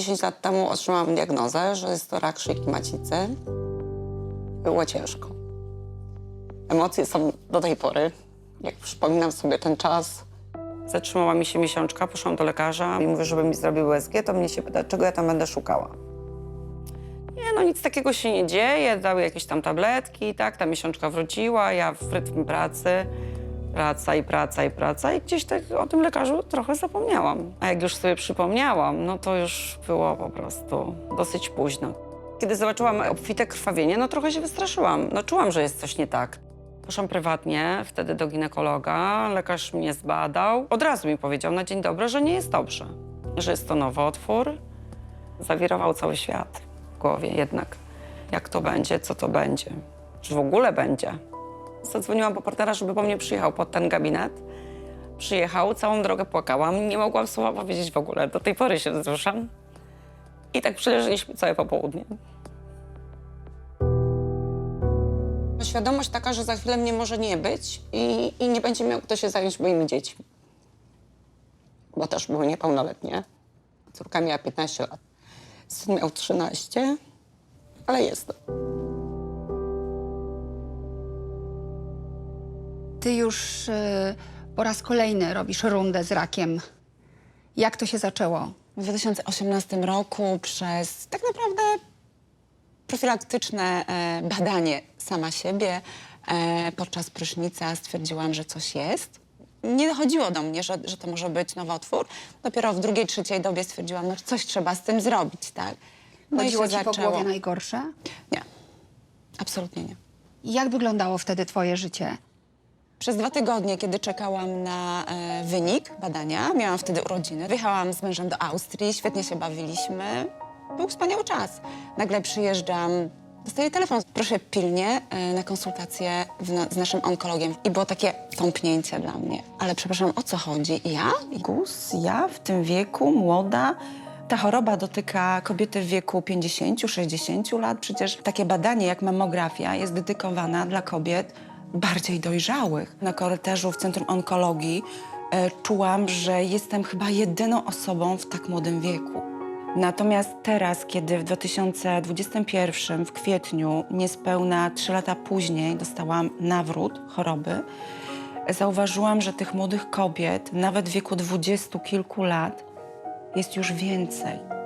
10 lat temu otrzymałam diagnozę, że jest to rak szyjki macicy. Było ciężko. Emocje są do tej pory. Jak przypominam sobie ten czas, zatrzymała mi się miesiączka, poszłam do lekarza i mówię, żeby mi zrobił USG, to mnie się pyta, czego ja tam będę szukała. Nie, no nic takiego się nie dzieje, dały jakieś tam tabletki tak, ta miesiączka wróciła, ja w rytm pracy, praca i praca i praca i gdzieś tak o tym lekarzu trochę zapomniałam. A jak już sobie przypomniałam, no to już było po prostu dosyć późno. Kiedy zobaczyłam obfite krwawienie, no trochę się wystraszyłam. No czułam, że jest coś nie tak. Poszłam prywatnie wtedy do ginekologa, lekarz mnie zbadał. Od razu mi powiedział na dzień dobry, że nie jest dobrze, że jest to nowotwór. Zawirował cały świat w głowie jednak. Jak to będzie, co to będzie, czy w ogóle będzie. Zadzwoniłam po partnera, żeby po mnie przyjechał pod ten gabinet. Przyjechał, całą drogę płakałam, nie mogłam słowa powiedzieć w ogóle. Do tej pory się wzruszam. I tak przeleżeliśmy całe popołudnie. Świadomość taka, że za chwilę mnie może nie być i, i nie będzie miał kto się zająć moimi dziećmi. Bo też były niepełnoletnie. Córka miała 15 lat. Syn miał 13, ale jest to. Ty już y, po raz kolejny robisz rundę z rakiem. Jak to się zaczęło? W 2018 roku przez tak naprawdę profilaktyczne e, badanie sama siebie e, podczas prysznica stwierdziłam, że coś jest. Nie dochodziło do mnie, że, że to może być nowotwór. Dopiero w drugiej, trzeciej dobie stwierdziłam, no coś trzeba z tym zrobić, tak? No Chodziło ci po głowie najgorsze? Nie, absolutnie nie. Jak wyglądało wtedy twoje życie? Przez dwa tygodnie, kiedy czekałam na e, wynik badania, miałam wtedy urodziny, wyjechałam z mężem do Austrii, świetnie się bawiliśmy. Był wspaniały czas. Nagle przyjeżdżam, dostaję telefon, proszę pilnie e, na konsultację w na, z naszym onkologiem. I było takie tąpnięcie dla mnie. Ale przepraszam, o co chodzi? Ja? Gus, ja w tym wieku, młoda. Ta choroba dotyka kobiety w wieku 50-60 lat. Przecież takie badanie jak mamografia jest dedykowana dla kobiet bardziej dojrzałych. Na korytarzu w Centrum Onkologii e, czułam, że jestem chyba jedyną osobą w tak młodym wieku. Natomiast teraz, kiedy w 2021 w kwietniu, niespełna 3 lata później, dostałam nawrót choroby, zauważyłam, że tych młodych kobiet, nawet w wieku dwudziestu kilku lat, jest już więcej.